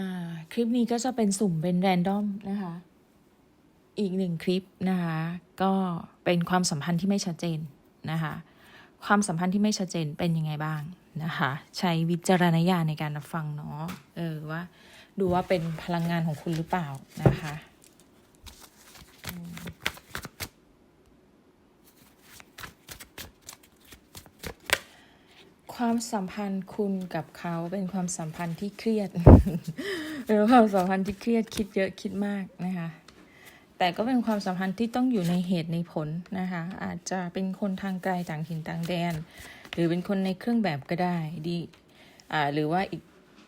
อ่า คลิปนี้ก็จะเป็นสุ่มเป็นแรนดอมนะคะ อีกหนึ่งคลิปนะคะ ก็เป็นความสัมพันธ์ที่ไม่ชัดเจนนะคะ ความสัมพันธ์ที่ไม่ชัดเจนเป็นยังไงบ้างนะคะ ใช้วิจารณญาณในการรับฟังเนาะ เออว่า ดูว่าเป็นพลังงานของคุณหรือเปล่านะคะ ความสัมพันธ์คุณกับเขาเป็นความสัมพันธ์ที่เครียดเป็นความสัมพันธ์ที่เครียดคิดเยอะคิดมากนะคะ แต่ก็เป็นความสัมพันธ์ที่ต้องอยู่ในเหตุในผลนะคะ อาจจะเป็นคนทางไกลต่างถิ่นต่างแดน หรือเป็นคนในเครื่องแบบก็ได้ดีอ่าหรือว่าอีก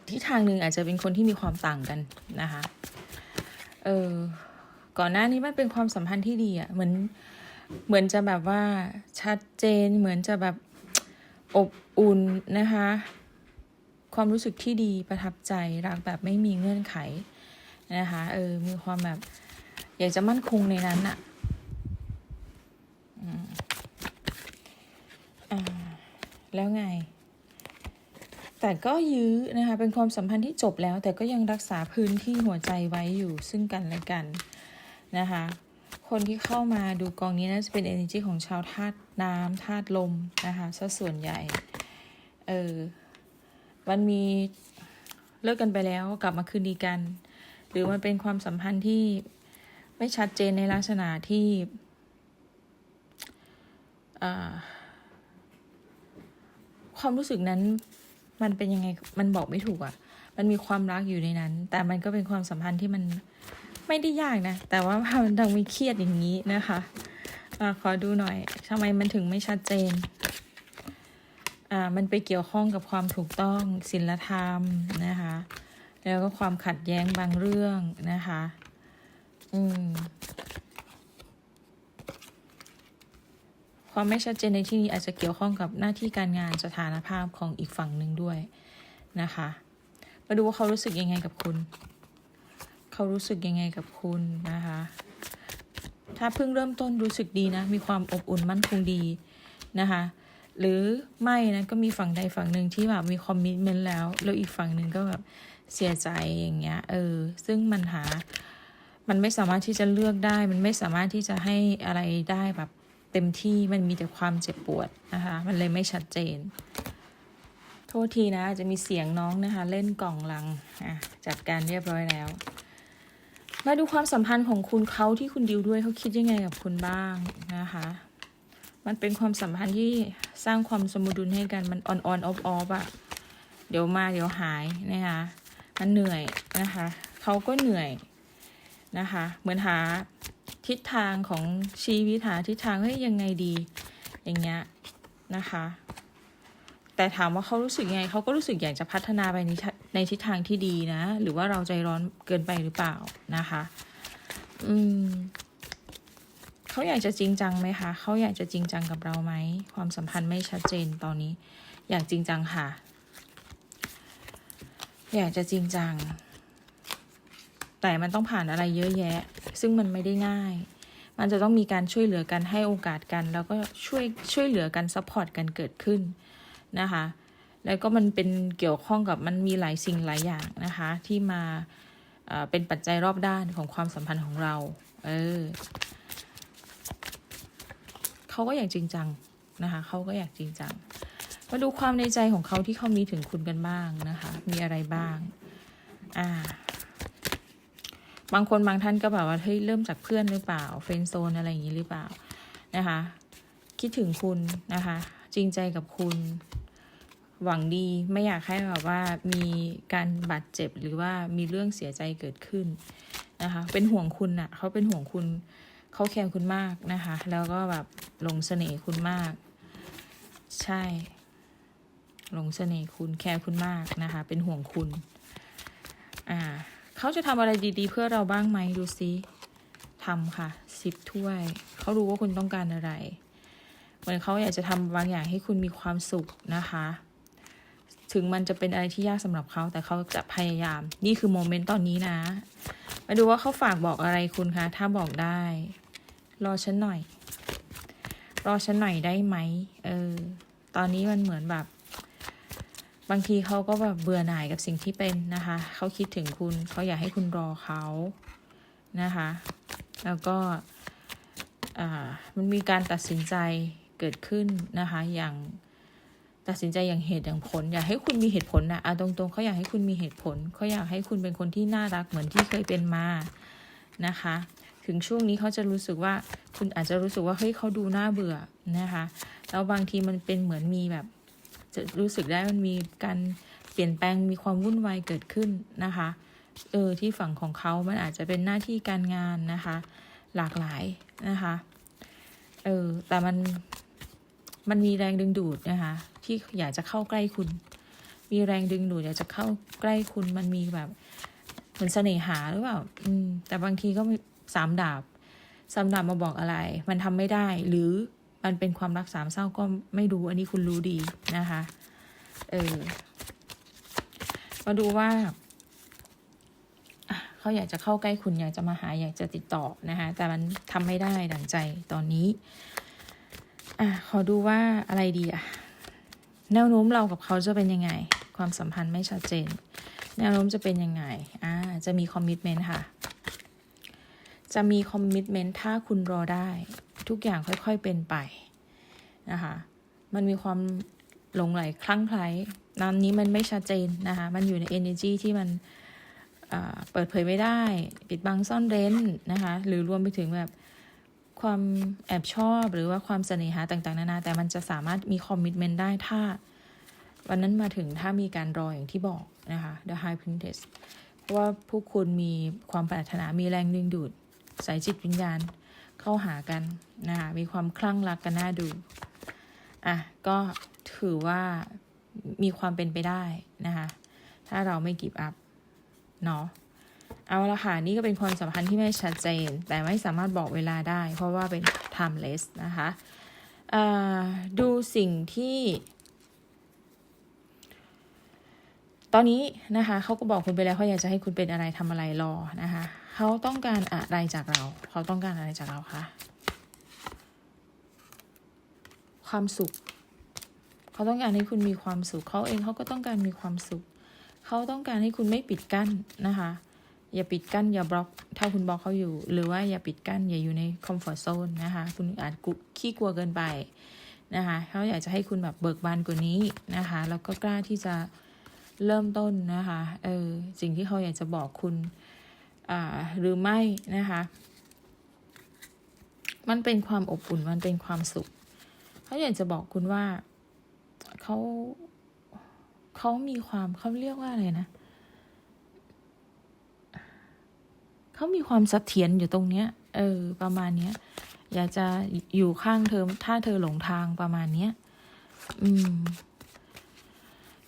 ที่ทางหนึ่งอาจจะเป็นคนที่มีความต่างกันนะคะเออก่อนหน้านี้มันเป็นความสัมพันธ์ที่ดีอะ่ะเหมือนเหมือนจะแบบว่าชัดเจนเหมือนจะแบบ อบอุ่นนะคะ ความรู้สึกที่ดีประทับใจรักแบบไม่มีเงื่อนไขนะคะเออมีความแบบ อยากจะมั่นคงในนั้นอะอืมอ่าแล้วไง แต่ก็ยื้อนะคะ เป็นความสัมพันธ์ที่จบแล้ว แต่ก็ยังรักษาพื้นที่หัวใจไว้อยู่ซึ่งกันและกันนะคะ คนที่เข้ามาดูกองนี้น่าจะเป็น energy ของชาวธาตุน้ำธาตุลมนะคะซะส่วนใหญ่ เออ มันมีเลิกกันไปแล้วกลับมาคืนดีกัน หรือมันเป็นความสัมพันธ์ที่ไม่ชัดเจนในลักษณะที่ความรู้สึกนั้นมันเป็นยังไง มันบอกไม่ถูกอะ่ะ มันมีความรักอยู่ในนั้น แต่มันก็เป็นความสัมพันธ์ที่มัน ไม่ได้ยากนะ แต่ว่ามันดังมีเครียดอย่างนี้นะคะอะขอดูหน่อยทำไมมันถึงไม่ชัดเจน อ่า มันไปเกี่ยวข้องกับความถูกต้องศีลธรรมนะคะ แล้วก็ความขัดแย้งบางเรื่องนะคะ อืมความไม่ชัดเจนในที่นี้อาจจะเกี่ยวข้องกับหน้าที่การงานสถานภาพของอีกฝั่งหนึ่งด้วยนะคะ มาดูว่าเขารู้สึกยังไงกับคุณ เขารู้สึกยังไงกับคุณนะคะ ถ้าเพิ่งเริ่มต้นรู้สึกดีนะ มีความอบอุ่นมั่นคงดีนะคะ หรือไม่นะก็มีฝั่งใดฝั่งหนึ่งที่แบบมีคอมมิชเมนต์แล้ว แล้วอีกฝั่งหนึ่งก็แบบเสียใจอย่างเงี้ย เออ ซึ่งมันหา มันไม่สามารถที่จะเลือกได้ มันไม่สามารถที่จะให้อะไรได้แบบเต็มที่ มันมีแต่ความเจ็บปวดนะคะ มันเลยไม่ชัดเจน โทษทีนะจจะมีเสียงน้องนะคะ เล่นกล่องลัง อะ จัดการเรียบร้อยแล้ว มาดูความสัมพันธ์ของคุณเขาที่คุณดิวด้วยเขาคิดยังไงกับคุณบ้างนะคะ มันเป็นความสัมพันธ์ที่สร้างความสมดุลให้กันมันออนออนออฟออฟอะเดี๋ยวมาเดี๋ยวหายนะคะมันเหนื่อยนะคะเขาก็เหนื่อยนะคะ เหมือนหาทิศทางของชีวิตหาทิศทางเฮ้ยยังไงดี อย่างเงี้ยนะคะ แต่ถามว่าเขารู้สึกยังไงเขาก็รู้สึกอยากจะพัฒนาไปใน ในทิศทางที่ดีนะ หรือว่าเราใจร้อนเกินไปหรือเปล่านะคะ อืมเขาอยากจะจริงจังไหมคะเขาอยากจะจริงจังกับเราไหม ความสัมพันธ์ไม่ชัดเจนตอนนี้ อยากจริงจังค่ะ อยากจะจริงจัง แต่มันต้องผ่านอะไรเยอะแยะ ซึ่งมันไม่ได้ง่าย มันจะต้องมีการช่วยเหลือกันให้โอกาสกัน แล้วก็ช่วยช่วยเหลือกันซัพพอร์ตกันเกิดขึ้นนะคะ แล้วก็มันเป็นเกี่ยวข้องกับมันมีหลายสิ่งหลายอย่างนะคะ ที่มาเป็นปัจจัยรอบด้านของความสัมพันธ์ของเรา เออเขาก็อยากจริงจังนะคะเขาก็อยากจริงจัง มาดูความในใจของเขาที่เขามีถึงคุณกันบ้างนะคะ มีอะไรบ้าง อ่า บางคนบางท่านก็แบบว่าเฮ้ยเริ่มจากเพื่อนหรือเปล่า เฟรนโซนอะไรอย่างนี้หรือเปล่านะคะ คิดถึงคุณนะคะ จริงใจกับคุณ หวังดีไม่อยากให้แบบว่ามีการบาดเจ็บหรือว่ามีเรื่องเสียใจเกิดขึ้นนะคะ เป็นห่วงคุณอะ่ะเขาเป็นห่วงคุณเขาแคร์คุณมากนะคะ แล้วก็แบบหลงเสน่ห์คุณมาก ใช่หลงเสน่ห์คุณแคร์คุณมากนะคะ เป็นห่วงคุณอ่าเขาจะทำอะไรดีๆ เพื่อเราบ้างไหมดูซิทำค่ะสิบถ้วย เขารู้ว่าคุณต้องการอะไร เหมือนเขาอยากจะทำบางอย่างให้คุณมีความสุขนะคะ ถึงมันจะเป็นอะไรที่ยากสำหรับเขาแต่เขาจะพยายาม นี่คือโมเมนต์ตอนนี้นะ มาดูว่าเขาฝากบอกอะไรคุณคะ ถ้าบอกได้ รอฉันหน่อย รอฉันหน่อยได้ไหม เออ ตอนนี้มันเหมือนแบบ บางทีเขาก็แบบเบื่อหน่ายกับสิ่งที่เป็นนะคะ เขาคิดถึงคุณ เขาอยากให้คุณรอเขานะคะ แล้วก็อ่ามันมีการตัดสินใจเกิดขึ้นนะคะ อย่าง ตัดสินใจอย่างเหตุอย่างผล อยากให้คุณมีเหตุผลนะอะตรงๆเขาอยากให้คุณมีเหตุผลเขาอยากให้คุณเป็นคนที่น่ารักเหมือนที่เคยเป็นมานะคะ ถึงช่วงนี้เขาจะรู้สึกว่าคุณอาจจะรู้สึกว่าเฮ้ยเขาดูน่าเบื่อนะคะแล้วบางทีมันเป็นเหมือนมีแบบ จะรู้สึกได้มันมีการเปลี่ยนแปลงมีความวุ่นวายเกิดขึ้นนะคะเออที่ฝั่งของเขามันอาจจะเป็นหน้าที่การงานนะคะ หลากหลายนะคะเออแต่มันมันมีแรงดึงดูดนะคะ ที่อยากจะเข้าใกล้คุณ มีแรงดึงดูดอยากจะเข้าใกล้คุณมันมีแบบเหมือนเสน่หาหรือเปล่าอืม แต่บางทีก็มีสามดาบสามดาบมาบอกอะไร มันทำไม่ได้ หรือมันเป็นความรักสามเศร้าก็ไม่รู้อันนี้คุณรู้ดีนะคะ เออมาดูว่าเขาอยากจะเข้าใกล้คุณอยากจะมาหาอยากจะติดต่อนะคะแต่มันทำไม่ได้ดังใจตอนนี้ อะขอดูว่าอะไรดีอะ แนวโน้มเรากับเขาจะเป็นยังไง ความสัมพันธ์ไม่ชัดเจน แนวโน้มจะเป็นยังไงอ่าจะมีคอมมิชเมนต์ค่ะ จะมีคอมมิชเมนต์ถ้าคุณรอได้ ทุกอย่างค่อยๆเป็นไปนะคะมันมีความหลงไหลคลั่งไคล้นามนี้มันไม่ชัดเจนนะคะมันอยู่ใน energy ที่มันอ่าเปิดเผยไม่ได้ ปิดบังซ่อนเร้นนะคะ หรือรวมไปถึงแบบ ความแอบชอบหรือว่าความเสน่หาต่างๆ นานา แต่มันจะสามารถมีคอมมิชเมนต์ได้ถ้า วันนั้นมาถึงถ้ามีการรออย่างที่บอกนะคะ The High Princess เพราะว่าผู้คุณมีความปรารถนามีแรงดึงดูด สายจิตวิญญาณเข้าหากันนะคะมีความคลั่งรักกันน่าดูอะก็ถือว่ามีความเป็นไปได้นะคะ ถ้าเราไม่กิบอัพเนาะ เอาละค่ะ นี่ก็เป็นความสัมพันธ์ที่ไม่ชัดเจน แต่ไม่สามารถบอกเวลาได้ เพราะว่าเป็น timeless นะคะดูสิ่งที่ ตอนนี้นะคะเขาก็บอกคุณไปแล้วเขาอยากจะให้คุณเป็นอะไรทำอะไรรอนะคะเขาต้องการอะไรจากเรา เขาต้องการอะไรจากเราคะความสุข เขาต้องการให้คุณมีความสุข เขาเองเขาก็ต้องการมีความสุข เขาต้องการให้คุณไม่ปิดกั้นนะคะ อย่าปิดกั้นอย่าบล็อก ถ้าคุณบล็อกเขาอยู่ หรือว่าอย่าปิดกั้นอย่าอยู่ในคอมฟอร์ z โซนนะคะ คุณอาจกุขี้กลัวเกินไปนะคะเขาอยากจะให้คุณแบบเบิกบานกว่านี้นะคะแล้วก็กล้าที่จะเริ่มต้นนะคะเออสิ่งที่เขาอยากจะบอกคุณอ่าหรือไม่นะคะ มันเป็นความอบอุ่นมันเป็นความสุขเขาอยากจะบอกคุณว่าเขาเขามีความเขาเรียกว่าอะไรนะเขามีความเสถียรอยู่ตรงเนี้ย เออ ประมาณเนี้ย อยากจะอยู่ข้างเธอ ถ้าเธอหลงทางประมาณเนี้ย อืม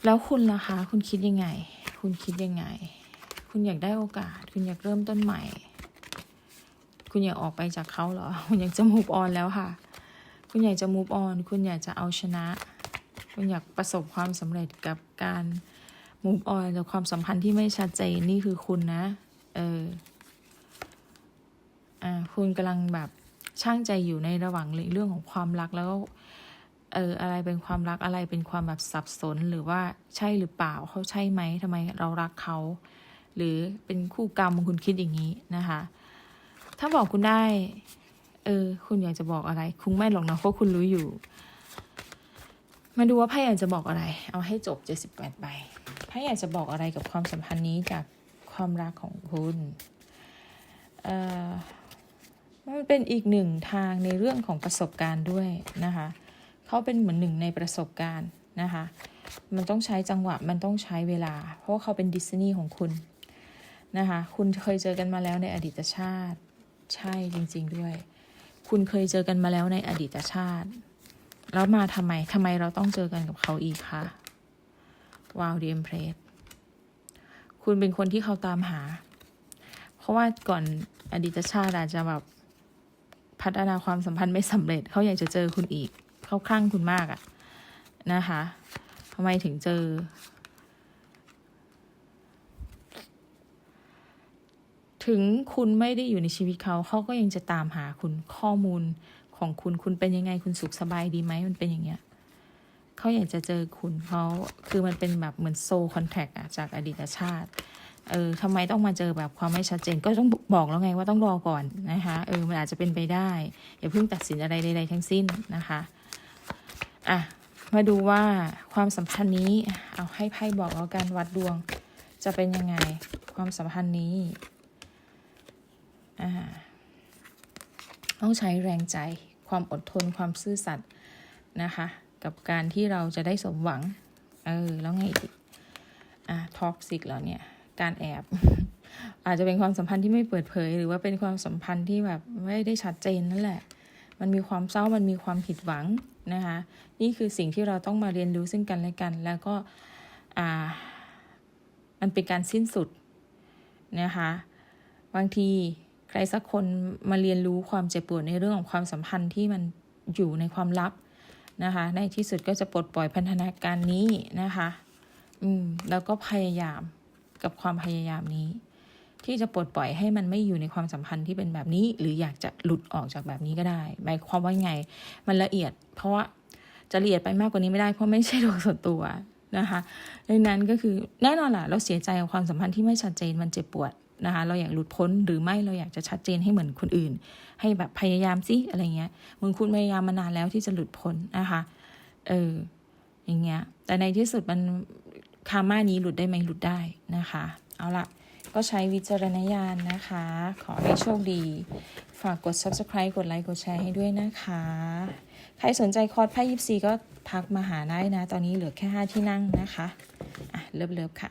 แล้วคุณล่ะคะ คุณคิดยังไง คุณคิดยังไง คุณอยากได้โอกาส คุณอยากเริ่มต้นใหม่ คุณอยากออกไปจากเขาเหรอ คุณอยากจะ move on แล้วค่ะ คุณอยากจะ move on คุณอยากจะเอาชนะ คุณอยากประสบความสำเร็จกับการ move on จากความสัมพันธ์ที่ไม่ชัดเจนนี่คือคุณนะ เออ คุณกำลังแบบช่างใจอยู่ในระหว่างเรื่องของความรักแล้วก็เอออะไรเป็นความรักอะไรเป็นความแบบสับสนหรือว่าใช่หรือเปล่าเขาใช่ไหมทำไมเรารักเขาหรือเป็นคู่กรรมคุณคิดอย่างนี้นะคะ ถ้าบอกคุณได้ เออ คุณอยากจะบอกอะไร คุณไม่หรอกนะเพราะคุณรู้อยู่ มาดูว่าไพ่อยากจะบอกอะไร เอาให้จบเจ็ดสิบแปดใบไพ่อยากจะบอกอะไรกับความสัมพันธ์นี้จากความรักของคุณ เอ่อ มันเป็นอีกหนึ่งทางในเรื่องของประสบการณ์ด้วยนะคะเขาเป็นเหมือนหนึ่งในประสบการณ์นะคะ มันต้องใช้จังหวะมันต้องใช้เวลา เพราะว่าเขาเป็นดิสนีย์ของคุณนะคะ คุณเคยเจอกันมาแล้วในอดีตชาติ ใช่จริง ๆด้วย คุณเคยเจอกันมาแล้วในอดีตชาติ แล้วมาทำไมทำไมเราต้องเจอกันกับเขาอีกคะว้าวดีเอ็มเพรสคุณเป็นคนที่เขาตามหา เพราะว่าก่อนอดีตชาติอาจจะแบบ พัฒนาความสัมพันธ์ไม่สำเร็จเขาอยากจะเจอคุณอีกเขาคลั่งคุณมากอะนะคะทำไมถึงเจอ ถึงคุณไม่ได้อยู่ในชีวิตเขาเขาก็ยังจะตามหาคุณข้อมูลของคุณคุณเป็นยังไงคุณสุขสบายดีไหมมันเป็นอย่างเงี้ยเขเขาอยากจะเจอคุณเขาคือมันเป็นแบบเหมือนโซคอนแทคอะจากอดีตชาติ เออทำไมต้องมาเจอแบบความไม่ชัดเจน ก็ต้องบอกแล้วไงว่าต้องรอก่อนนะคะ เออ มันอาจจะเป็นไปได้ อย่าเพิ่งตัดสินอะไรใดๆทั้งสิ้นนะคะ อะ มาดูว่าความสัมพันธ์นี้ เอาให้ไพ่บอกแล้วกันวัดดวง จะเป็นยังไง ความสัมพันธ์นี้ อ่า ต้องใช้แรงใจ ความอดทน ความซื่อสัตย์นะคะ กับการที่เราจะได้สมหวัง เออ แล้วไงอีก อะท็อกซิกแล้วเนี่ย การแอบ อาจจะเป็นความสัมพันธ์ที่ไม่เปิดเผย หรือว่าเป็นความสัมพันธ์ที่แบบไม่ได้ชัดเจนนั่นแหละ มันมีความเศร้ามันมีความผิดหวังนะคะ นี่คือสิ่งที่เราต้องมาเรียนรู้ซึ่งกันและกัน แล้วก็อ่ามันเป็นการสิ้นสุดนะคะบางทีใครสักคนมาเรียนรู้ความเจ็บปวดในเรื่องของความสัมพันธ์ที่มันอยู่ในความลับนะคะ ในที่สุดก็จะปลดปล่อยพันธนาการนี้นะคะ อืม แล้วก็พยายาม กับความพยายามนี้ ที่จะปลดปล่อยให้มันไม่อยู่ในความสัมพันธ์ที่เป็นแบบนี้ หรืออยากจะหลุดออกจากแบบนี้ก็ได้หมายความว่าไงมันละเอียด เพราะว่าจะละเอียดไปมากกว่านี้ไม่ได้เพราะไม่ใช่ดวงส่วนตัวนะคะดังนั้นก็คือแน่นอนแหละเราเสียใจกับความสัมพันธ์ที่ไม่ชัดเจนมันเจ็บปวดนะคะเราอยากหลุดพ้นหรือไม่เราอยากจะชัดเจนให้เหมือนคนอื่น ให้แบบพยายามสิอะไรเงี้ยมึงคุณพยายามมานานแล้วที่จะหลุดพ้นนะคะเอออย่างเงี้ยแต่ในที่สุดมัน คาม่านี้หลุดได้ไหมหลุดได้นะคะ เอาละก็ใช้วิจารณญาณนะคะ ขอให้โชคดี ฝากกด subscribe กดไลค์ กดแชร์ให้ด้วยนะคะ ใครสนใจคอร์สไพ่ยิปซีก็ทักมาหาได้นะ ตอนนี้เหลือแค่ 5 ที่นั่งนะคะ อะ เลิฟๆค่ะ